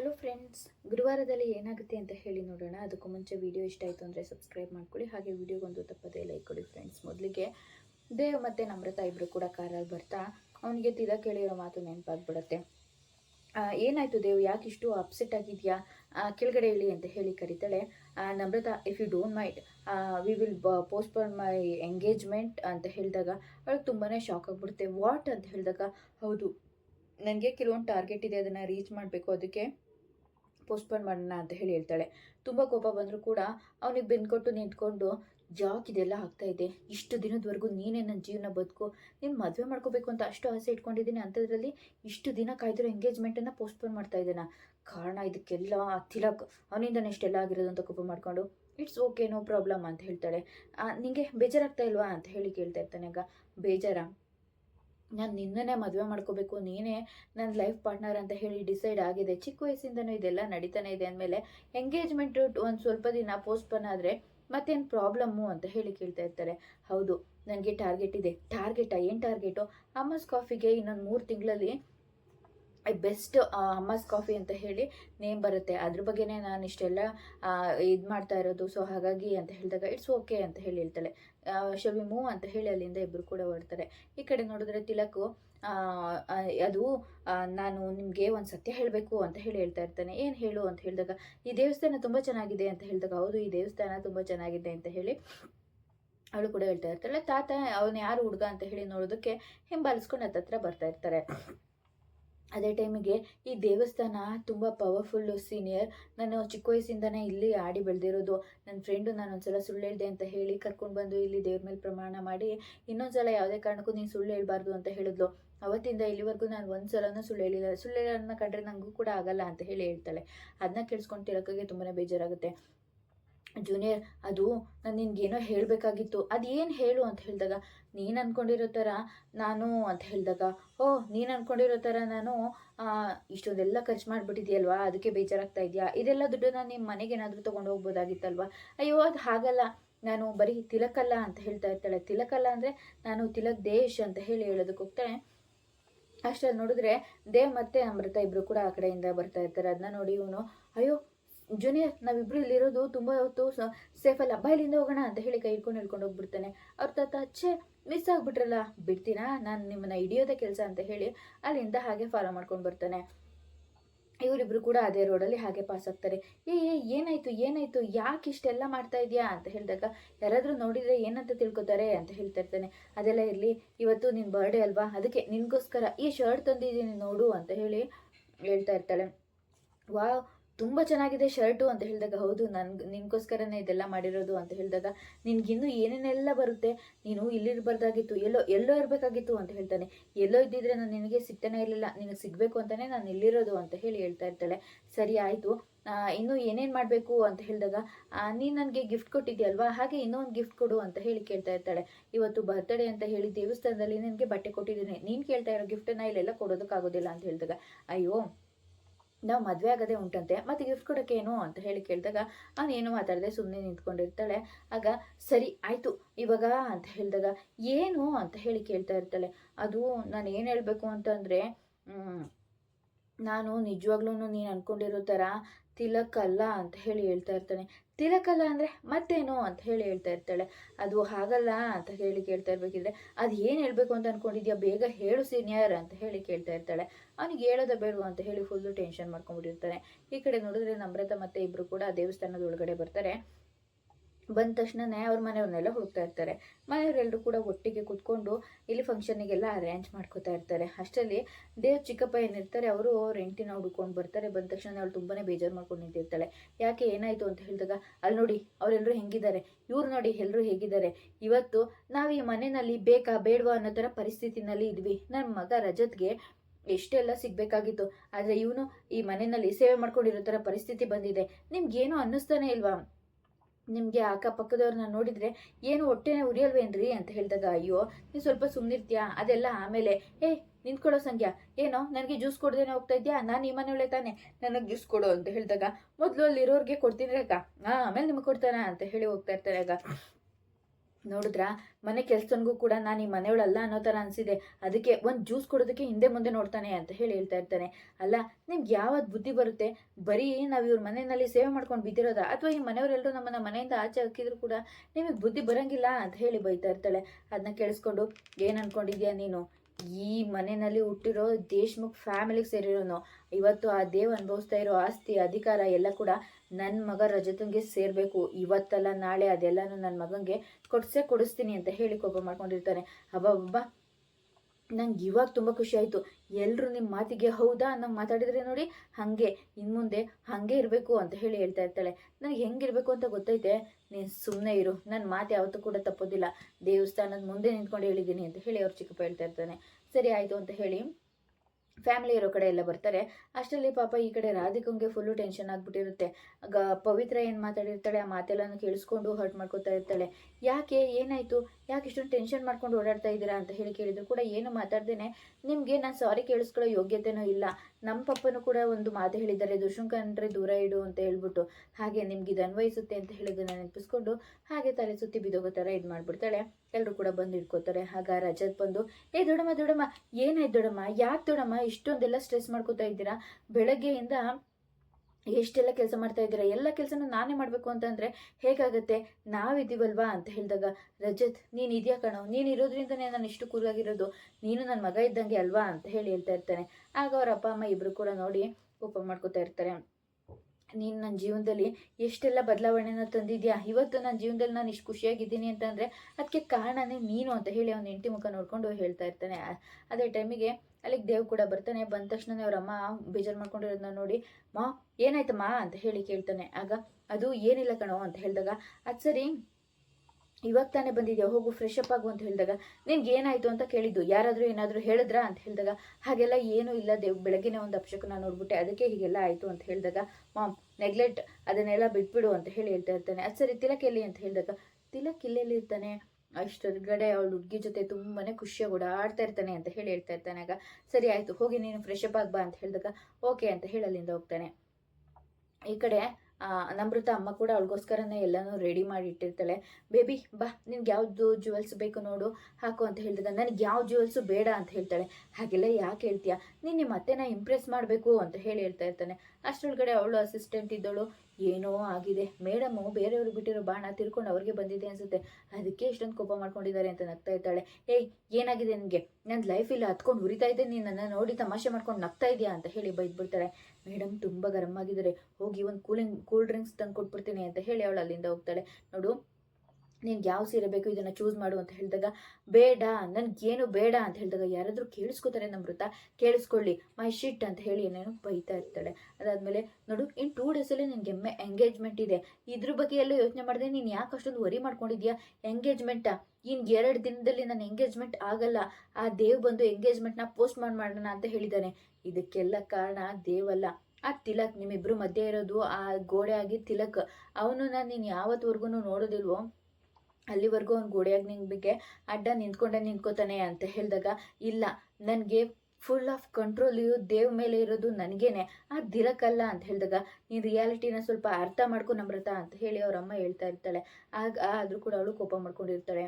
Hello friends ಗುರುವಾರದಲ್ಲಿ ಏನಾಗುತ್ತೆ ಅಂತ ಹೇಳಿ ನೋಡೋಣ. ಅದಕ್ಕೂ ಮುಂಚೆ ವಿಡಿಯೋ ಇಷ್ಟ ಆಯಿತು ಅಂದರೆ ಸಬ್ಸ್ಕ್ರೈಬ್ ಮಾಡ್ಕೊಳ್ಳಿ. ಹಾಗೆ ವಿಡಿಯೋಗೊಂದು ತಪ್ಪದೇ ಲೈಕ್ ಕೊಡಿ ಫ್ರೆಂಡ್ಸ್ ಮೊದಲಿಗೆ ದೇವ್ ಮತ್ತು ನಮ್ರತಾ ಇಬ್ಬರು ಕೂಡ ಕಾರಲ್ಲಿ ಬರ್ತಾ, ಅವನಿಗೆ ತಿದ ಕೇಳಿರೋ ಮಾತು ನೆನಪಾಗ್ಬಿಡತ್ತೆ. ಏನಾಯಿತು ದೇವ್? ಯಾಕೆ ಇಷ್ಟು ಅಪ್ಸೆಟ್ ಆಗಿದೆಯಾ? ಕೆಳಗಡೆ ಇಳಿ ಅಂತ ಹೇಳಿ ಕರೀತಾಳೆ. Namrata if you don't mind we will postpone my engagement ಅಂತ ಹೇಳಿದಾಗ ಅವಳಿಗೆ ತುಂಬಾ ಶಾಕ್ ಆಗಿಬಿಡುತ್ತೆ. ವಾಟ್ ಅಂತ ಹೇಳಿದಾಗ, ಹೌದು, ನನಗೆ ಕೆಲವೊಂದು ಟಾರ್ಗೆಟ್ ಇದೆ, ಅದನ್ನು ರೀಚ್ ಮಾಡಬೇಕು, ಅದಕ್ಕೆ ಪೋಸ್ಟ್ಪೋನ್ ಮಾಡೋಣ ಅಂತ ಹೇಳಿ ಹೇಳ್ತಾಳೆ. ತುಂಬ ಕೋಪ ಬಂದರೂ ಕೂಡ ಅವನಿಗೆ ಬೆನ್ಕೊಟ್ಟು ನಿಂತ್ಕೊಂಡು, ಜಾಕ್, ಇದೆಲ್ಲ ಆಗ್ತಾ ಇದೆ. ಇಷ್ಟು ದಿನದವರೆಗೂ ನೀನೇ ನನ್ನ ಜೀವನ ಬದುಕು. ನೀನು ಮದುವೆ ಮಾಡ್ಕೋಬೇಕು ಅಂತ ಅಷ್ಟು ಆಸೆ ಇಟ್ಕೊಂಡಿದ್ದೀನಿ. ಅಂಥದ್ರಲ್ಲಿ ಇಷ್ಟು ದಿನ ಕಾಯ್ದಿರೋ ಎಂಗೇಜ್ಮೆಂಟನ್ನು ಪೋಸ್ಟ್ಪೋನ್ ಮಾಡ್ತಾ ಇದ್ದಾನ. ಕಾರಣ ಇದಕ್ಕೆಲ್ಲ ತಿಲಕ್. ಅವನಿಂದನೇ ಇಷ್ಟೆಲ್ಲ ಆಗಿರೋದು ಅಂತ ಕೋಪ ಮಾಡಿಕೊಂಡು ಇಟ್ಸ್ ಓಕೆ ನೋ ಪ್ರಾಬ್ಲಮ್ ಅಂತ ಹೇಳ್ತಾಳೆ. ನಿಂಗೆ ಬೇಜಾರಾಗ್ತಾ ಇಲ್ವಾ? ಅಂತ ಹೇಳಿ ಕೇಳ್ತಾ ಇರ್ತಾನೆ. ಆಗ ಬೇಜಾರ? ನಾನು ನಿನ್ನನ್ನೇ ಮದುವೆ ಮಾಡ್ಕೋಬೇಕು, ನೀನೇ ನನ್ನ ಲೈಫ್ ಪಾರ್ಟ್ನರ್ ಅಂತ ಹೇಳಿ ಡಿಸೈಡ್ ಆಗಿದೆ. ಚಿಕ್ಕ ವಯಸ್ಸಿಂದನೂ ಇದೆಲ್ಲ ನಡೀತಾನೆ ಇದೆ ಅಂದಮೇಲೆ ಎಂಗೇಜ್ಮೆಂಟ್ ಒಂದು ಸ್ವಲ್ಪ ದಿನ ಪೋಸ್ಟ್ಪೋನ್ ಆದರೆ ಮತ್ತೇನು ಪ್ರಾಬ್ಲಮ್ಮು ಅಂತ ಹೇಳಿ ಕೇಳ್ತಾ ಇರ್ತಾರೆ. ಹೌದು ನನಗೆ ಟಾರ್ಗೆಟ್ ಇದೆ. ಟಾರ್ಗೆಟಾ ಏನು ಟಾರ್ಗೆಟು ಅಮ್ಮಸ್ ಕಾಫಿಗೆ ಇನ್ನೊಂದು ಮೂರು ತಿಂಗಳಲ್ಲಿ ಬೆಸ್ಟ್ ಅಮ್ಮಸ್ ಕಾಫಿ ಅಂತ ಹೇಳಿ ನೇಮ್ ಬರುತ್ತೆ. ಅದ್ರ ಬಗ್ಗೆನೇ ನಾನು ಇಷ್ಟೆಲ್ಲ ಇದು ಮಾಡ್ತಾ ಇರೋದು. ಸೊ ಹಾಗಾಗಿ ಅಂತ ಹೇಳಿದಾಗ ಇಟ್ಸ್ ಓಕೆ ಅಂತ ಹೇಳಿ ಹೇಳ್ತಾಳೆ. ಶವಿ ಮೂ ಅಂತ ಹೇಳಿ ಅಲ್ಲಿಂದ ಇಬ್ಬರು ಕೂಡ ಹೊರಡ್ತಾರೆ. ಈ ಕಡೆ ನೋಡಿದ್ರೆ ತಿಲಕು ಅದು ನಾನು ನಿಮಗೆ ಒಂದು ಸತ್ಯ ಹೇಳಬೇಕು ಅಂತ ಹೇಳಿ ಹೇಳ್ತಾ ಇರ್ತಾನೆ. ಏನು ಹೇಳು? ಅಂತ ಹೇಳಿದಾಗ, ಈ ದೇವಸ್ಥಾನ ತುಂಬ ಚೆನ್ನಾಗಿದೆ ಅಂತ ಹೇಳಿದಾಗ, ಹೌದು, ಈ ದೇವಸ್ಥಾನ ತುಂಬ ಚೆನ್ನಾಗಿದೆ ಅಂತ ಹೇಳಿ ಅವಳು ಕೂಡ ಹೇಳ್ತಾ ಇರ್ತಾಳೆ. ತಾತ, ಅವನು ಯಾರು ಹುಡುಗ ಅಂತ ಹೇಳಿ ನೋಡೋದಕ್ಕೆ ಹಿಂಬಾಲಿಸ್ಕೊಂಡು ಹತ್ತತ್ರ ಬರ್ತಾ ಇರ್ತಾರೆ. ಅದೇ ಟೈಮಿಗೆ ಈ ದೇವಸ್ಥಾನ ತುಂಬ ಪವರ್ಫುಲ್ಲು ಸೀನಿಯರ್ ನಾನು ಚಿಕ್ಕ ವಯಸ್ಸಿಂದನೇ ಇಲ್ಲಿ ಆಡಿ ಬೆಳೆದಿರೋದು. ನನ್ನ ಫ್ರೆಂಡು ನಾನು ಒಂದ್ಸಲ ಸುಳ್ಳು ಹೇಳಿದೆ ಅಂತ ಹೇಳಿ ಕರ್ಕೊಂಡು ಬಂದು ಇಲ್ಲಿ ದೇವ್ರ ಮೇಲೆ ಪ್ರಮಾಣ ಮಾಡಿ, ಇನ್ನೊಂದ್ಸಲ ಯಾವುದೇ ಕಾರಣಕ್ಕೂ ನೀನು ಸುಳ್ಳು ಹೇಳಬಾರ್ದು ಅಂತ ಹೇಳಿದ್ಲು. ಅವತ್ತಿಂದ ಇಲ್ಲಿವರೆಗೂ ನಾನು ಒಂದು ಸಲನೂ ಸುಳ್ಳು ಹೇಳಿಲ್ಲ. ಸುಳ್ಳು ಹೇಳೋದನ್ನ ಕಂಡ್ರೆ ನನಗೂ ಕೂಡ ಆಗಲ್ಲ ಅಂತ ಹೇಳಿ ಹೇಳ್ತಾಳೆ. ಅದನ್ನ ಕೇಳಿಸ್ಕೊಂಡು ತಿಲಕಗೆ ತುಂಬಾ ಬೇಜಾರಾಗುತ್ತೆ. ಜೂನಿಯರ್ ಅದು ನಾನು ನಿನಗೇನೋ ಹೇಳಬೇಕಾಗಿತ್ತು. ಅದೇನು ಹೇಳು ಅಂತ ಹೇಳಿದಾಗ, ನೀನು ಅಂದ್ಕೊಂಡಿರೋ ಥರ ನಾನು ಅಂತ ಹೇಳಿದಾಗ, ಓ, ನೀನು ಅಂದ್ಕೊಂಡಿರೋ ಥರ ನಾನು ಇಷ್ಟೊಂದೆಲ್ಲ ಖರ್ಚು ಮಾಡಿಬಿಟ್ಟಿದ್ಯಲ್ವಾ? ಅದಕ್ಕೆ ಬೇಜಾರಾಗ್ತಾ ಇದೆಯಾ? ಇದೆಲ್ಲ ದುಡ್ಡನ್ನ ನಿಮ್ಮ ಮನೆಗೆ ಏನಾದರೂ ತೊಗೊಂಡು ಹೋಗ್ಬೋದಾಗಿತ್ತಲ್ವ? ಅಯ್ಯೋ, ಅದು ಹಾಗಲ್ಲ. ನಾನು ಬರೀ ತಿಲಕಲ್ಲ ಅಂತ ಹೇಳ್ತಾ ಇರ್ತಾಳೆ. ತಿಲಕಲ್ಲ ಅಂದರೆ ನಾನು ತಿಲಕ್ ದೇಶ್ ಅಂತ ಹೇಳಿ ಹೇಳೋದಕ್ಕೆ ಹೋಗ್ತಾಳೆ ಅಷ್ಟರಲ್ಲಿ ನೋಡಿದ್ರೆ ದೇವ್ ಮತ್ತೆ ಅಮೃತ ಇಬ್ಬರು ಕೂಡ ಆ ಕಡೆಯಿಂದ ಬರ್ತಾ ಇರ್ತಾರೆ. ಅದನ್ನ ನೋಡಿ ಇವನು, ಅಯ್ಯೋ ಜೂನಿಯರ್, ನಾವಿಬ್ರು ಇಲ್ಲಿರೋದು ತುಂಬ ಹೊತ್ತು ಅಲ್ಲ. ಬಾ ಇಲ್ಲಿಂದ ಹೋಗೋಣ ಅಂತ ಹೇಳಿ ಕೈ ಹಿಡ್ಕೊಂಡು ಹಿಡ್ಕೊಂಡು ಹೋಗ್ಬಿಡ್ತಾನೆ. ಅವ್ರ ತಾತ ಅಚ್ಚೆ ಮಿಸ್ ಆಗ್ಬಿಟ್ರಲ್ಲ ಬಿಡ್ತೀನಾ ನಾನು ನಿಮ್ಮನ್ನ ಹಿಡಿಯೋದೇ ಕೆಲಸ ಅಂತ ಹೇಳಿ ಅಲ್ಲಿಂದ ಹಾಗೆ ಫಾಲೋ ಮಾಡ್ಕೊಂಡು ಬರ್ತಾನೆ. ಇವರಿಬ್ರು ಕೂಡ ಅದೇ ರೋಡಲ್ಲಿ ಹಾಗೆ ಪಾಸ್ ಆಗ್ತಾರೆ. ಏ ಏನಾಯ್ತು ಏನಾಯ್ತು? ಯಾಕೆ ಇಷ್ಟೆಲ್ಲ ಮಾಡ್ತಾ ಇದೆಯಾ? ಅಂತ ಹೇಳಿದಾಗ, ಯಾರಾದರೂ ನೋಡಿದರೆ ಏನಂತ ತಿಳ್ಕೊತಾರೆ? ಅಂತ ಹೇಳ್ತಾ ಇರ್ತಾನೆ. ಅದೆಲ್ಲ ಇರಲಿ, ಇವತ್ತು ನಿನ್ನ ಬರ್ಡೇ ಅಲ್ವಾ? ಅದಕ್ಕೆ ನಿನಗೋಸ್ಕರ ಈ ಶರ್ಟ್ ತಂದಿದ್ದೀನಿ ನೋಡು ಅಂತ ಹೇಳಿ ಹೇಳ್ತಾ ಇರ್ತಾಳೆ. ವಾ ತುಂಬ ಚೆನ್ನಾಗಿದೆ ಶರ್ಟು ಅಂತ ಹೇಳಿದಾಗ, ಹೌದು, ನನ್ಗೆ, ನಿನ್ಗೋಸ್ಕರನೇ ಇದೆಲ್ಲ ಮಾಡಿರೋದು ಅಂತ ಹೇಳಿದಾಗ, ನಿನ್ಗಿನ್ನೂ ಏನೇನೆಲ್ಲ ಬರುತ್ತೆ, ನೀನು ಇಲ್ಲಿರ್ಬಾರ್ದಾಗಿತ್ತು ಎಲ್ಲೋ ಎಲ್ಲೋ ಇರಬೇಕಾಗಿತ್ತು ಅಂತ ಹೇಳ್ತಾನೆ. ಎಲ್ಲೋ ಇದ್ದಿದ್ರೆ ನಾನು ನಿನಗೆ ಸಿಗ್ತಾನೆ ಇರಲಿಲ್ಲ, ನಿನಗೆ ಸಿಗಬೇಕು ಅಂತಲೇ ನಾನು ಇಲ್ಲಿರೋದು ಅಂತ ಹೇಳಿ ಹೇಳ್ತಾ ಇರ್ತಾಳೆ. ಸರಿ, ಆಯಿತು. ಇನ್ನೂ ಏನೇನು ಮಾಡಬೇಕು ಅಂತ ಹೇಳಿದಾಗ ನೀನು ನನಗೆ ಗಿಫ್ಟ್ ಕೊಟ್ಟಿದ್ಯಲ್ವಾ? ಹಾಗೆ ಇನ್ನೊಂದು ಗಿಫ್ಟ್ ಕೊಡು ಅಂತ ಹೇಳಿ ಕೇಳ್ತಾ ಇರ್ತಾಳೆ. ಇವತ್ತು ಬರ್ತಡೇ ಅಂತ ಹೇಳಿ ದೇವಸ್ಥಾನದಲ್ಲಿ ನಿನಗೆ ಬಟ್ಟೆ ಕೊಟ್ಟಿದ್ದೀನಿ. ನೀನು ಕೇಳ್ತಾ ಇರೋ ಗಿಫ್ಟನ್ನ ಇಲ್ಲೆಲ್ಲ ಕೊಡೋದಕ್ಕಾಗೋದಿಲ್ಲ ಅಂತ ಹೇಳಿದಾಗ, ಅಯ್ಯೋ ನಾವು ಮದುವೆ ಆಗೋದೇ ಉಂಟಂತೆ, ಮತ್ತೆ ಗಿಫ್ಟ್ ಕೊಡೋಕೆ ಏನು ಅಂತ ಹೇಳಿ ಕೇಳಿದಾಗ ಅವನೇನು ಮಾತಾಡದೆ ಸುಮ್ಮನೆ ನಿಂತ್ಕೊಂಡಿರ್ತಾಳೆ. ಆಗ ಸರಿ ಆಯಿತು, ಇವಾಗ ಅಂತ ಹೇಳಿದಾಗ ಏನು ಅಂತ ಹೇಳಿ ಕೇಳ್ತಾ ಇರ್ತಾಳೆ. ಅದು ನಾನು ಏನು ಹೇಳಬೇಕು ಅಂತಂದರೆ ನಾನು ನಿಜವಾಗ್ಲೂ ನೀನು ಅನ್ಕೊಂಡಿರೋ ಥರ ತಿಲಕಲ್ಲ ಅಂತ ಹೇಳಿ ಹೇಳ್ತಾ ಇರ್ತಾನೆ. ತಿಲಕಲ್ಲ ಅಂದರೆ ಮತ್ತೇನು ಅಂತ ಹೇಳಿ ಹೇಳ್ತಾ ಇರ್ತಾಳೆ. ಅದು ಹಾಗಲ್ಲ ಅಂತ ಹೇಳಿ ಕೇಳ್ತಾ ಇರ್ಬೇಕಿದ್ರೆ ಅದು ಏನು ಹೇಳಬೇಕು ಅಂತ ಅಂದ್ಕೊಂಡಿದ್ಯಾ ಬೇಗ ಹೇಳು ಸೀನಿಯರ್ ಅಂತ ಹೇಳಿ ಕೇಳ್ತಾ ಇರ್ತಾಳೆ. ಅವನಿಗೆ ಹೇಳೋದ ಬೇಡವು ಅಂತ ಹೇಳಿ ಫುಲ್ಲು ಟೆನ್ಷನ್ ಮಾಡ್ಕೊಂಡ್ಬಿಟ್ಟಿರ್ತಾನೆ. ಈ ಕಡೆ ನೋಡಿದ್ರೆ ನಮ್ರತ ಮತ್ತೆ ಇಬ್ಬರು ಕೂಡ ದೇವಸ್ಥಾನದ ಒಳಗಡೆ ಬರ್ತಾರೆ. ಬಂದ ತಕ್ಷಣನೇ ಅವ್ರ ಮನೆಯವ್ರನ್ನೆಲ್ಲ ಹುಡುಕ್ತಾ ಇರ್ತಾರೆ. ಮನೆಯವರೆಲ್ಲರೂ ಕೂಡ ಒಟ್ಟಿಗೆ ಕೂತ್ಕೊಂಡು ಇಲ್ಲಿ ಫಂಕ್ಷನಿಗೆಲ್ಲ ಅರೇಂಜ್ ಮಾಡ್ಕೋತಾ ಇರ್ತಾರೆ. ಅಷ್ಟರಲ್ಲಿ ದೇವ್ ಚಿಕ್ಕಪ್ಪ ಏನಿರ್ತಾರೆ, ಅವರು ರೆಂಟಿನ ಹುಡ್ಕೊಂಡು ಬರ್ತಾರೆ. ಬಂದ ತಕ್ಷಣ ಅವಳು ತುಂಬಾ ಬೇಜಾರು ಮಾಡ್ಕೊಂಡು ನಿಂತಿರ್ತಾಳೆ. ಯಾಕೆ ಏನಾಯಿತು ಅಂತ ಹೇಳಿದಾಗ ಅಲ್ಲಿ ನೋಡಿ ಅವರೆಲ್ಲರೂ ಹೆಂಗಿದ್ದಾರೆ? ಇವ್ರು ನೋಡಿ ಎಲ್ಲರೂ ಹೇಗಿದ್ದಾರೆ? ಇವತ್ತು ನಾವು ಈ ಮನೆಯಲ್ಲಿ ಬೇಕಾ ಬೇಡವಾ ಅನ್ನೋ ಥರ ಪರಿಸ್ಥಿತಿನಲ್ಲಿ ಇದ್ವಿ. ನನ್ನ ಮಗ ರಜತ್ಗೆ ಎಷ್ಟೆಲ್ಲ ಸಿಗಬೇಕಾಗಿತ್ತು. ಆದರೆ ಇವನು ಈ ಮನೆಯಲ್ಲಿ ಸೇವೆ ಮಾಡ್ಕೊಂಡಿರೋ ಥರ ಪರಿಸ್ಥಿತಿ ಬಂದಿದೆ. ನಿಮ್ಗೇನು ಅನ್ನಿಸ್ತಾನೆ ಇಲ್ವಾ? ನಿಮಗೆ ಅಕ್ಕಪಕ್ಕದವ್ರನ್ನ ನೋಡಿದ್ರೆ ಏನು ಹೊಟ್ಟೆನೇ ಉರಿಯಲ್ವೇನ್ರಿ ಅಂತ ಹೇಳಿದಾಗ, ಅಯ್ಯೋ, ನೀನು ಸ್ವಲ್ಪ ಸುಮ್ಮನಿರ್ತೀಯಾ ಅದೆಲ್ಲ ಆಮೇಲೆ, ಏ ನಿಂತ್ಕೊಳ್ಳೋ ಸಂಖ್ಯ ಏನೋ, ನನಗೆ ಜ್ಯೂಸ್ ಕೊಡ್ದೇನೆ ಹೋಗ್ತಾ ಇದ್ಯಾ? ನಾನು ಈ ಮನೆಯೊಳೆ ತಾನೆ, ನನಗೆ ಜ್ಯೂಸ್ ಕೊಡು ಅಂತ ಹೇಳಿದಾಗ, ಮೊದಲು ಅಲ್ಲಿರೋರಿಗೆ ಕೊಡ್ತೀನಿ ಅಕ್ಕ, ಹಾಂ, ಆಮೇಲೆ ನಿಮಗೆ ಕೊಡ್ತಾನ? ಅಂತ ಹೇಳಿ ಹೋಗ್ತಾ ಇರ್ತಾರೆ ಆಗ ನೋಡಿದ್ರಾ? ಮನೆ ಕೆಲಸನಿಗೂ ಕೂಡ ನಾನು ಈ ಮನೆಯವಳಲ್ಲ ಅನ್ನೋ ಥರ ಅನಿಸಿದೆ. ಅದಕ್ಕೆ ಒಂದು ಜ್ಯೂಸ್ ಕೊಡೋದಕ್ಕೆ ಹಿಂದೆ ಮುಂದೆ ನೋಡ್ತಾನೆ ಅಂತ ಹೇಳಿ ಹೇಳ್ತಾ ಇರ್ತಾನೆ. ಅಲ್ಲ, ನಿಮ್ಗೆ ಯಾವತ್ತು ಬುದ್ಧಿ ಬರುತ್ತೆ? ಬರೀ ನಾವು ಇವ್ರ ಮನೆಯಲ್ಲಿ ಸೇವೆ ಮಾಡ್ಕೊಂಡು ಬಿದ್ದಿರೋದಾ? ಅಥವಾ ಈ ಮನೆಯವರೆಲ್ಲರೂ ನಮ್ಮನ್ನ ಮನೆಯಿಂದ ಆಚೆ ಹಾಕಿದ್ರು ಕೂಡ ನಿಮಗೆ ಬುದ್ಧಿ ಬರೋಂಗಿಲ್ಲ ಅಂತ ಹೇಳಿ ಬೈತಾ ಇರ್ತಾಳೆ. ಅದನ್ನ ಕೇಳಿಸ್ಕೊಂಡು, ಏನು ಅಂದ್ಕೊಂಡಿದ್ಯಾ ನೀನು? ಈ ಮನೆಯಲ್ಲಿ ಹುಟ್ಟಿರೋ ದೇಶ್ಮುಖ್ ಫ್ಯಾಮಿಲಿಗೆ ಸೇರಿರೋನು. ಇವತ್ತು ಆ ದೇವ್ ಅನುಭವಿಸ್ತಾ ಇರೋ ಆಸ್ತಿ, ಅಧಿಕಾರ ಎಲ್ಲ ಕೂಡ ನನ್ನ ಮಗ ರಜತಂಗೆ ಸೇರಬೇಕು. ಇವತ್ತಲ್ಲ, ನಾಳೆ ಅದೆಲ್ಲನೂ ನನ್ನ ಮಗನಿಗೆ ಕೊಡ್ಸೇ ಕೊಡಿಸ್ತೀನಿ ಅಂತ ಹೇಳಿ ಕೋಪ ಮಾಡ್ಕೊಂಡಿರ್ತಾನೆ. ಹಬ್ಬ ನಂಗೆ ಇವಾಗ ತುಂಬ ಖುಷಿ ಆಯಿತು. ಎಲ್ಲರೂ ನಿಮ್ಮ ಮಾತಿಗೆ ಹೌದಾ ಅನ್ನೋ ಮಾತಾಡಿದ್ರೆ ನೋಡಿ, ಹಾಗೆ ಇನ್ನು ಮುಂದೆ ಹಾಗೆ ಇರಬೇಕು ಅಂತ ಹೇಳಿ ಹೇಳ್ತಾ ಇರ್ತಾಳೆ. ನನಗೆ ಹೆಂಗಿರಬೇಕು ಅಂತ ಗೊತ್ತೈತೆ. ನೀನು ಸುಮ್ಮನೆ ಇರು. ನನ್ನ ಮಾತು ಯಾವತ್ತೂ ಕೂಡ ತಪ್ಪೋದಿಲ್ಲ. ದೇವಸ್ಥಾನದ ಮುಂದೆ ನಿಂತ್ಕೊಂಡು ಹೇಳಿದ್ದೀನಿ ಅಂತ ಹೇಳಿ ಅವ್ರು ಚಿಕ್ಕಪ್ಪ ಹೇಳ್ತಾ ಇರ್ತಾನೆ. ಸರಿ, ಆಯಿತು ಅಂತ ಹೇಳಿ. ಫ್ಯಾಮಿಲಿ ಇರೋ ಕಡೆ ಎಲ್ಲ ಬರ್ತಾರೆ. ಅಷ್ಟರಲ್ಲಿ ಪಾಪ ಈ ಕಡೆ ರಾಧಿಕಂಗೆ ಫುಲ್ಲು ಟೆನ್ಷನ್ ಆಗ್ಬಿಟ್ಟಿರುತ್ತೆ. ಗ ಪವಿತ್ರ ಏನು ಮಾತಾಡಿರ್ತಾಳೆ, ಆ ಮಾತೆಲ್ಲನೂ ಕೇಳಿಸ್ಕೊಂಡು ಹರ್ಟ್ ಮಾಡ್ಕೊತಾ ಇರ್ತಾಳೆ. ಯಾಕೆ, ಏನಾಯಿತು? ಯಾಕೆ ಇಷ್ಟೊಂದು ಟೆನ್ಷನ್ ಮಾಡ್ಕೊಂಡು ಓಡಾಡ್ತಾ ಇದ್ದೀರಾ ಅಂತ ಹೇಳಿ ಕೇಳಿದ್ರು ಕೂಡ ಏನು ಮಾತಾಡ್ದೇನೆ, ನಿಮಗೆ ನಾನು ಸಾರಿ ಕೇಳಿಸ್ಕೊಳ್ಳೋ ಯೋಗ್ಯತೆನೂ ಇಲ್ಲ. ನಮ್ಮ ಪಪ್ಪನೂ ಕೂಡ ಒಂದು ಮಾತು ಹೇಳಿದ್ದಾರೆ ದುಷ್ಯಂಕಂಡ್ರೆ ದೂರ ಇಡು ಅಂತ ಹೇಳ್ಬಿಟ್ಟು. ಹಾಗೆ ನಿಮ್ಗೆ ಇದು ಅನ್ವಯಿಸುತ್ತೆ ಅಂತ ಹೇಳಿದ್ದನ್ನು ನೆನಪಿಸ್ಕೊಂಡು ಹಾಗೆ ತಲೆ ಸುತ್ತಿ ಬಿದೋಗೋ ಥರ ಇದು ಮಾಡಿಬಿಡ್ತಾಳೆ. ಎಲ್ಲರೂ ಕೂಡ ಬಂದು ಇಟ್ಕೋತಾರೆ ಆಗ ರಜತ್ ಬಂದು, ಏ ದೊಡಮ್ಮ ದೊಡಮ್ಮ, ಏನಾಯ್ತು ದೊಡಮ್ಮ? ಯಾಕೆ ದೊಡಮ್ಮ? ಇಷ್ಟೊಂದೆಲ್ಲ ಸ್ಟ್ರೆಸ್ ಮಾಡ್ಕೋತಾ ಇದ್ದೀರಾ? ಬೆಳಗ್ಗೆಯಿಂದ ಎಷ್ಟೆಲ್ಲ ಕೆಲಸ ಮಾಡ್ತಾ ಇದ್ದೀರಾ? ಎಲ್ಲ ಕೆಲಸನೂ ನಾನೇ ಮಾಡಬೇಕು ಅಂತಂದರೆ ಹೇಗಾಗುತ್ತೆ? ನಾವಿದ್ದೀವಲ್ವಾ ಅಂತ ಹೇಳಿದಾಗ, ರಜತ್ ನೀನು ಇದೆಯಾ ಕಣೋ? ನೀನು ಇರೋದ್ರಿಂದನೇ ನಾನು ಇಷ್ಟು ಕೂಲಾಗಿರೋದು ನೀನು ನನ್ನ ಮಗ ಇದ್ದಂಗೆ ಅಲ್ವಾ ಅಂತ ಹೇಳಿ ಹೇಳ್ತಾ ಇರ್ತಾನೆ. ಆಗ ಅವ್ರ ಅಪ್ಪ, ಅಮ್ಮ ಇಬ್ಬರು ಕೂಡ ನೋಡಿ ಕೋಪ ಮಾಡ್ಕೋತಾ ಇರ್ತಾರೆ. ನೀನು ನನ್ನ ಜೀವನದಲ್ಲಿ ಎಷ್ಟೆಲ್ಲ ಬದಲಾವಣೆನ ತಂದಿದ್ಯಾ? ಇವತ್ತು ನನ್ನ ಜೀವನದಲ್ಲಿ ನಾನು ಇಷ್ಟು ಖುಷಿಯಾಗಿದ್ದೀನಿ ಅಂತಂದರೆ ಅದಕ್ಕೆ ಕಾರಣನೇ ನೀನು ಅಂತ ಹೇಳಿ ಅವ್ನ ಹೆಂಡತಿ ಮುಖ ನೋಡ್ಕೊಂಡು ಹೇಳ್ತಾ ಇರ್ತಾನೆ. ಅದೇ ಟೈಮಿಗೆ ಅಲ್ಲಿಗೆ ದೇವ್ ಕೂಡ ಬರ್ತಾನೆ. ಬಂದ ತಕ್ಷಣನೇ ಅವರಮ್ಮ ಬೇಜಾರು ಮಾಡ್ಕೊಂಡಿರೋದನ್ನ ನೋಡಿ, ಮಾ, ಏನಾಯ್ತಮ್ಮ? ಅಂತ ಹೇಳಿ ಕೇಳ್ತಾನೆ. ಆಗ, ಅದು ಏನಿಲ್ಲ ಕಣೋ, ಅಂತ ಹೇಳಿದಾಗ, ಅದು ಸರಿ, ಇವಾಗ ತಾನೇ ಬಂದಿದ್ಯಾ? ಹೋಗು ಫ್ರೆಶ್ ಅಪ್ ಆಗು, ಅಂತ ಹೇಳಿದಾಗ, ನಿನ್ಗೆ ಏನಾಯ್ತು ಅಂತ ಕೇಳಿದ್ದು. ಯಾರಾದರೂ ಏನಾದರೂ ಹೇಳಿದ್ರಾ? ಅಂತ ಹೇಳಿದಾಗ, ಹಾಗೆಲ್ಲ ಏನೂ ಇಲ್ಲ ದೇವ್. ಬೆಳಗ್ಗೆನೇ ಒಂದು ಅಪಶಕುನ ನೋಡ್ಬಿಟ್ಟೆ. ಅದಕ್ಕೆ ಹೀಗೆಲ್ಲ ಆಯಿತು, ಅಂತ ಹೇಳಿದಾಗ, ಮಾಮ್ ನೆಗ್ಲೆಕ್ಟ್ ಅದನ್ನೆಲ್ಲ ಬಿಟ್ಬಿಡು, ಅಂತ ಹೇಳಿ ಹೇಳ್ತಾ ಇರ್ತಾನೆ. ಅದು ಸರಿ, ತಿಲಕ್ ಎಲ್ಲಿ? ಅಂತ ಹೇಳಿದಾಗ, ತಿಲಕ್ ಇಲ್ಲೆಲ್ಲಿ ಇರ್ತಾನೆ? ಅಷ್ಟೊಳಗಡೆ ಅವಳು ಹುಡುಗಿ ಜೊತೆ ತುಂಬಾನೇ ಖುಷಿಯಾಗಿ ಓಡಾಡ್ತಾ ಇರ್ತಾನೆ ಅಂತ ಹೇಳಿ ಹೇಳ್ತಾ ಇರ್ತಾನೆ. ಆಗ, ಸರಿ ಆಯಿತು, ಹೋಗಿ ನೀನು ಫ್ರೆಶ್ ಅಪ್ ಆಗಿ ಬಾ ಅಂತ ಹೇಳಿದಾಗ ಓಕೆ ಅಂತ ಹೇಳಿ ಅಲ್ಲಿಂದ ಹೋಗ್ತಾನೆ. ಈ ಕಡೆ ಆ, ನಮೃತ ಅಮ್ಮ ಕೂಡ ಅವಳಿಗೋಸ್ಕರನೇ ಎಲ್ಲನೂ ರೆಡಿ ಮಾಡಿ ಇಟ್ಟಿರ್ತಾಳೆ ಬೇಬಿ ಬಾ ನಿನ್ಗೆ ಯಾವ್ದು ಜುವೆಲ್ಸ್ ಬೇಕು ನೋಡು ಹಾಕು ಅಂತ ಹೇಳಿದಾಗ ನನಗೆ ಯಾವ ಜುವೆಲ್ಸು ಬೇಡ ಅಂತ ಹೇಳ್ತಾಳೆ. ಹಾಗೆಲ್ಲ ಯಾಕೆ ಹೇಳ್ತೀಯಾ? ನೀನು ನಿಮ್ಮ ಅತ್ತೆನ ಇಂಪ್ರೆಸ್ ಮಾಡಬೇಕು ಅಂತ ಹೇಳಿ ಹೇಳ್ತಾ ಇರ್ತಾನೆ. ಅಷ್ಟರೊಳಗಡೆ ಅವಳು ಅಸಿಸ್ಟೆಂಟ್ ಇದ್ದವಳು ಏನೋ ಆಗಿದೆ. ಮೇಡಮು ಬೇರೆಯವ್ರಿಗೆ ಬಿಟ್ಟಿರೋ ಬಾಣ ತಿರ್ಕೊಂಡು ಅವ್ರಿಗೆ ಬಂದಿದೆ ಅನ್ಸುತ್ತೆ. ಅದಕ್ಕೆ ಇಷ್ಟೊಂದು ಕೋಪ ಮಾಡ್ಕೊಂಡಿದ್ದಾರೆ ಅಂತ ನಗ್ತಾ ಇದ್ದಾಳೆ. ಏಯ್ ಏನಾಗಿದೆ ನಿನಗೆ? ನನ್ನ ಲೈಫ್ ಇಲ್ಲ. ಹತ್ಕೊಂಡು ಉರಿತಾ ಇದ್ದೆ. ನೀನು ನನ್ನ ನೋಡಿ ತಮಾಷೆ ಮಾಡ್ಕೊಂಡು ನಗ್ತಾ ಇದೆಯಾ? ಅಂತ ಹೇಳಿ ಬೈದ್ಬಿಡ್ತಾಳೆ. ಮೇಡಮ್ ತುಂಬ ಗರಂ ಆಗಿದ್ದಾರೆ. ಹೋಗಿ ಒಂದು ಕೂಲಿಂಗ್, ಕೂಲ್ ಡ್ರಿಂಕ್ಸ್ ತಂದು ಕೊಟ್ಬಿಡ್ತೀನಿ ಅಂತ ಹೇಳಿ ಅವಳು ಅಲ್ಲಿಂದ ಹೋಗ್ತಾಳೆ. ನೋಡು ನಿನ್ಗೆ ಯಾವ ಸೀರೆ ಬೇಕು ಇದನ್ನು ಚೂಸ್ ಮಾಡು ಅಂತ ಹೇಳಿದಾಗ, ಬೇಡ, ನನಗೇನು ಬೇಡ ಅಂತ ಹೇಳಿದಾಗ ಯಾರಾದರೂ ಕೇಳಿಸ್ಕೊತಾರೆ ನಮೃತ ಕೇಳಿಸ್ಕೊಳ್ಳಿ ಮೈ ಶಿಟ್ ಅಂತ ಹೇಳಿ ಏನೇನು ಬೈತಾ ಇರ್ತಾಳೆ. ಅದಾದಮೇಲೆ ನೋಡು ಇನ್ನು ಟೂ ಡೇಸಲ್ಲಿ ನಿನ್ಗೆ ಎಮ್ಮೆ ಎಂಗೇಜ್ಮೆಂಟ್ ಇದೆ. ಇದ್ರ ಬಗ್ಗೆ ಎಲ್ಲ ಯೋಚನೆ ಮಾಡಿದೆ, ನೀನು ಯಾಕೆ ಅಷ್ಟೊಂದು ವರಿ ಮಾಡ್ಕೊಂಡಿದ್ಯಾ? ಎಂಗೇಜ್ಮೆಂಟಾ ಇನ್ ಎರಡು ದಿನದಲ್ಲಿ ನನ್ನ ಎಂಗೇಜ್ಮೆಂಟ್ ಆಗಲ್ಲ. ಆ ದೇವ್ ಬಂದು ಎಂಗೇಜ್ಮೆಂಟ್ನ ಪೋಸ್ಟ್ ಮಾಡಿ, ಮಾಡೋಣ ಅಂತ ಹೇಳಿದ್ದಾನೆ ಇದಕ್ಕೆಲ್ಲ ಕಾರಣ ದೇವಲ್ಲ. ಆ ತಿಲಕ್, ನಿಮ್ಮಿಬ್ರು ಮಧ್ಯೆ ಇರೋದು, ಆ ಗೋಡೆ ಆಗಿ ತಿಲಕ್. ಅವನನ್ನ ನೀನು ಯಾವತ್ತವರೆಗೂ ನೋಡೋದಿಲ್ವೋ? ಅಲ್ಲಿವರೆಗೂ ಅವ್ನು ಗೋಡೆಯಾಗಿ ನಿಮಗೆ ಅಡ್ಡ ನಿಂತ್ಕೊಂಡೆ ನಿಂತ್ಕೋತಾನೆ ಅಂತ ಹೇಳಿದಾಗ, ಇಲ್ಲ, ನನಗೆ ಫುಲ್ ಆಫ್ ಕಂಟ್ರೋಲ್ ದೇವ್ ಮೇಲೆ ಇರೋದು ನನಗೇನೆ, ಆ ದಿರಕಲ್ಲ ಅಂತ ಹೇಳಿದಾಗ ನೀನು ರಿಯಾಲಿಟಿನ ಸ್ವಲ್ಪ ಅರ್ಥ ಮಾಡ್ಕೊ ನಮ್ರತ ಅಂತ ಹೇಳಿ ಅವ್ರ ಅಮ್ಮ ಹೇಳ್ತಾ ಇರ್ತಾಳೆ. ಆಗ, ಆದರೂ ಕೂಡ ಅವಳು ಕೋಪ ಮಾಡ್ಕೊಂಡಿರ್ತಾಳೆ.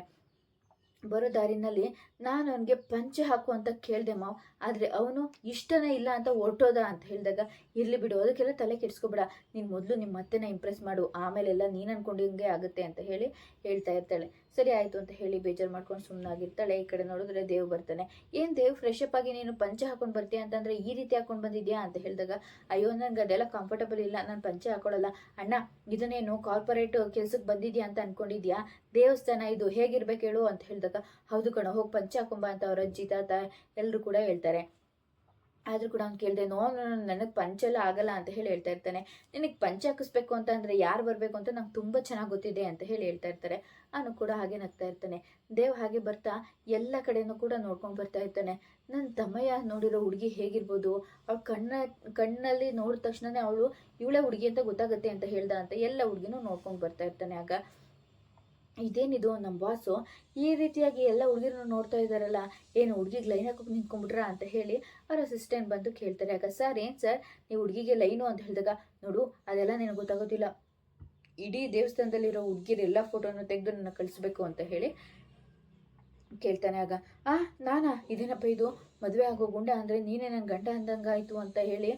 ಬರೋ ದಾರಿನಲ್ಲಿ ನಾನು ಅವನಿಗೆ ಪಂಚೆ ಹಾಕು ಅಂತ ಕೇಳಿದೆ ಮಾವ್. ಆದರೆ ಅವನು ಇಷ್ಟನೇ ಇಲ್ಲ ಅಂತ ಹೊರಟೋದ ಅಂತ ಹೇಳಿದಾಗ, ಇರಲಿ ಬಿಡು, ಅದಕ್ಕೆಲ್ಲ ತಲೆ ಕೆಡಿಸ್ಕೊಬೇಡ. ನೀನು ಮೊದಲು ನಿಮ್ಮ ಅತ್ತೆನ ಇಂಪ್ರೆಸ್ ಮಾಡು. ಆಮೇಲೆಲ್ಲ ನೀನು ಅನ್ಕೊಂಡಿಂಗೆ ಆಗುತ್ತೆ ಅಂತ ಹೇಳಿ ಹೇಳ್ತಾ ಇರ್ತಾಳೆ. ಸರಿ ಆಯಿತು ಅಂತ ಹೇಳಿ ಬೇಜಾರು ಮಾಡ್ಕೊಂಡು ಸುಮ್ಮನಾಗಿರ್ತಾಳೆ ಈ ಕಡೆ ನೋಡಿದ್ರೆ ದೇವ್ ಬರ್ತಾನೆ. ಏನು ದೇವ್ ಫ್ರೆಶ್ ಅಪ್ ಆಗಿ ನೀನು ಪಂಚೆ ಹಾಕೊಂಡು ಬರ್ತೀಯ ಅಂತಂದರೆ ಈ ರೀತಿ ಹಾಕೊಂಡು ಬಂದಿದ್ಯಾ ಅಂತ ಹೇಳಿದಾಗ, ಅಯ್ಯೋ, ನನಗೆ ಅದೆಲ್ಲ ಕಂಫರ್ಟಬಲ್ ಇಲ್ಲ. ನಾನು ಪಂಚೆ ಹಾಕೊಳ್ಳಲ್ಲ ಅಣ್ಣ, ಇದನ್ನೇನು ಕಾರ್ಪೊರೇಟ್ ಕೆಲ್ಸಕ್ಕೆ ಬಂದಿದ್ಯಾ ಅಂತ ಅಂದ್ಕೊಂಡಿದ್ಯಾ ದೇವಸ್ಥಾನ ಇದು ಹೇಗಿರ್ಬೇಕು ಹೇಳು ಅಂತ ಹೇಳಿದಾಗ ಹೌದು ಕಣ, ಹೋಗಿ ಪಂಚ ಹಾಕೊಂಬ ಅಂತ ಅವ್ರ ಅಜ್ಜಿ, ತಾತ ಎಲ್ಲರೂ ಕೂಡ ಹೇಳ್ತಾರೆ. ಆದರೂ ಕೂಡ ಅವ್ನು ಕೇಳಿದೆ, ನೋ ನನಗೆ ಪಂಚೆಲ್ಲ ಆಗಲ್ಲ ಅಂತ ಹೇಳಿ ಹೇಳ್ತಾ ಇರ್ತಾನೆ. ನಿನಗೆ ಪಂಚ ಹಾಕಿಸ್ಬೇಕು ಅಂತ ಅಂದರೆ ಯಾರು ಬರಬೇಕು ಅಂತ ನಂಗೆ ತುಂಬ ಚೆನ್ನಾಗಿ ಗೊತ್ತಿದೆ ಅಂತ ಹೇಳಿ ಹೇಳ್ತಾ ಇರ್ತಾರೆ. ಅವನು ಕೂಡ ಹಾಗೆ ನಗ್ತಾ ಇರ್ತಾನೆ. ದೇವ್ ಹಾಗೆ ಬರ್ತಾ ಎಲ್ಲ ಕಡೆನೂ ಕೂಡ ನೋಡ್ಕೊಂಡು ಬರ್ತಾ ಇರ್ತಾನೆ. ನನ್ನ ತಮ್ಮಯ್ಯ ನೋಡಿರೋ ಹುಡುಗಿ ಹೇಗಿರ್ಬೋದು? ಅವ್ಳ ಕಣ್ಣ, ಕಣ್ಣಲ್ಲಿ ನೋಡಿದ ತಕ್ಷಣನೇ ಅವಳು ಇವಳೇ ಹುಡುಗಿ ಅಂತ ಗೊತ್ತಾಗುತ್ತೆ ಅಂತ ಹೇಳ್ದ ಅಂತ ಎಲ್ಲ ಹುಡುಗಿನೂ ನೋಡ್ಕೊಂಡು ಬರ್ತಾ ಇರ್ತಾನೆ ಆಗ. ಇದೇನಿದು ನಮ್ಮ ಬಾಸು ಈ ರೀತಿಯಾಗಿ ಎಲ್ಲ ಹುಡುಗಿರನ್ನು ನೋಡ್ತಾ ಇದ್ದಾರಲ್ಲ ಏನು ಹುಡುಗಿಗೆ ಲೈನ್ ಹಾಕೋಕೆ ನಿಂತ್ಕೊಂಡ್ಬಿಟ್ರ ಅಂತ ಹೇಳಿ ಅವ್ರ ಅಸಿಸ್ಟೆಂಟ್ ಬಂದು ಕೇಳ್ತಾರೆ. ಆಗ, ಸರ್, ಏನು ಸರ್? ನೀವು ಹುಡುಗಿಗೆ ಲೈನು ಅಂತ ಹೇಳಿದಾಗ, ನೋಡು, ಅದೆಲ್ಲ ನಿನಗೆ ಗೊತ್ತಾಗೋದಿಲ್ಲ. ಇಡೀ ದೇವಸ್ಥಾನದಲ್ಲಿರೋ ಹುಡುಗಿರೆಲ್ಲ ಫೋಟೋನ ತೆಗೆದು ನನ್ನ ಕಳಿಸ್ಬೇಕು ಅಂತ ಹೇಳಿ ಕೇಳ್ತಾನೆ. ಆಗ, ಆ, ನಾನಾ? ಇದೇನಪ್ಪ ಇದು? ಮದುವೆ ಆಗೋ ಗುಂಡ ಅಂದರೆ ನೀನೇ ನನ್ನ ಗಂಡ ಅಂದಂಗಾಯ್ತು ಅಂತ ಹೇಳಿ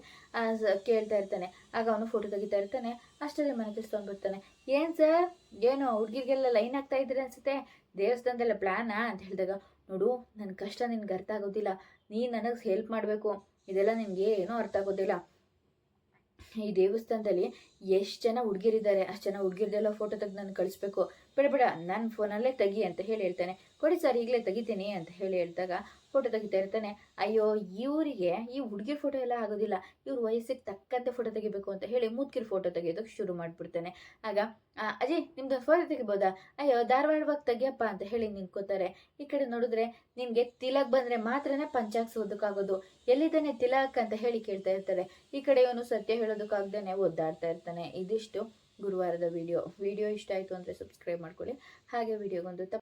ಕೇಳ್ತಾ ಇರ್ತಾನೆ. ಆಗ ಅವನು ಫೋಟೋ ತೆಗಿತಾ ಇರ್ತಾನೆ. ಅಷ್ಟರಲ್ಲಿ ಮನೆ ತಿಳಿಸ್ಕೊಂಡು ಬರ್ತಾನೆ ಏನು ಸರ್? ಏನು ಹುಡುಗಿರಿಗೆಲ್ಲ ಲೈನ್ ಆಗ್ತಾ ಇದ್ದೀರಿ ಅನ್ಸುತ್ತೆ. ದೇವಸ್ಥಾನದಲ್ಲ ಪ್ಲ್ಯಾನಾ ಅಂತ ಹೇಳಿದಾಗ, ನೋಡು ನನ್ನ ಕಷ್ಟ ನಿನ್ಗೆ ಅರ್ಥ ಆಗೋದಿಲ್ಲ. ನೀನು ನನಗೆ ಹೆಲ್ಪ್ ಮಾಡಬೇಕು. ಇದೆಲ್ಲ ನಿನಗೆ ಏನೂ ಅರ್ಥ ಆಗೋದಿಲ್ಲ. ಈ ದೇವಸ್ಥಾನದಲ್ಲಿ ಎಷ್ಟು ಜನ ಹುಡುಗಿರಿದ್ದಾರೆ, ಅಷ್ಟು ಜನ ಹುಡುಗಿರ್ದೆಲ್ಲ ಫೋಟೋ ತೆಗೆದು ನಾನು ಕಳಿಸ್ಬೇಕು. ಬೇಡ ಬೇಡ ನನ್ನ ಫೋನಲ್ಲೇ ತೆಗಿ ಅಂತ ಹೇಳಿ ಹೇಳ್ತಾನೆ. ಕೊಡಿ ಸರ್, ಈಗಲೇ ತೆಗಿತೀನಿ ಅಂತ ಹೇಳಿ ಹೇಳ್ದಾಗ ಫೋಟೋ ತೆಗಿತಾ ಇರ್ತಾನೆ ಅಯ್ಯೋ, ಇವರಿಗೆ ಈ ಹುಡುಗಿ ಫೋಟೋ ಎಲ್ಲ ಆಗೋದಿಲ್ಲ. ಇವ್ರ ವಯಸ್ಸಿಗೆ ತಕ್ಕಂತೆ ಫೋಟೋ ತೆಗಿಬೇಕು ಅಂತ ಹೇಳಿ ಮುದ್ಕಿರ್ ಫೋಟೋ ತೆಗೆಯೋದಕ್ಕೆ ಶುರು ಮಾಡಿಬಿಡ್ತಾನೆ. ಆಗ ಅಜಯ್, ನಿಮ್ದು ಫೋಟೋ ತೆಗಿಬೋದಾ? ಅಯ್ಯೋ, ಧಾರವಾಡವಾಗಿ ತೆಗಿಯಪ್ಪ ಅಂತ ಹೇಳಿ ನಿಂತ್ಕೋತಾರೆ. ಈ ಕಡೆ ನೋಡಿದ್ರೆ ನಿನಗೆ ತಿಲಕ್ ಬಂದರೆ ಮಾತ್ರನೇ ಪಂಚಾಕ್ಸೋದಕ್ಕಾಗೋದು ಎಲ್ಲಿದ್ದಾನೆ ತಿಲಕ್ ಅಂತ ಹೇಳಿ ಕೇಳ್ತಾ ಇರ್ತಾರೆ. ಈ ಕಡೆ ಇವನು ಸತ್ಯ ಹೇಳೋದಕ್ಕಾಗ್ದೇ ಒದ್ದಾಡ್ತಾ ಇರ್ತಾನೆ. ಇದಿಷ್ಟು ಗುರುವಾರದ ವಿಡಿಯೋ. ವಿಡಿಯೋ ಇಷ್ಟ ಆಯಿತು ಅಂದರೆ ಸಬ್ಸ್ಕ್ರೈಬ್ ಮಾಡ್ಕೊಳ್ಳಿ. ಹಾಗೆ ವಿಡಿಯೋಗೊಂದು ತಪ್ಪು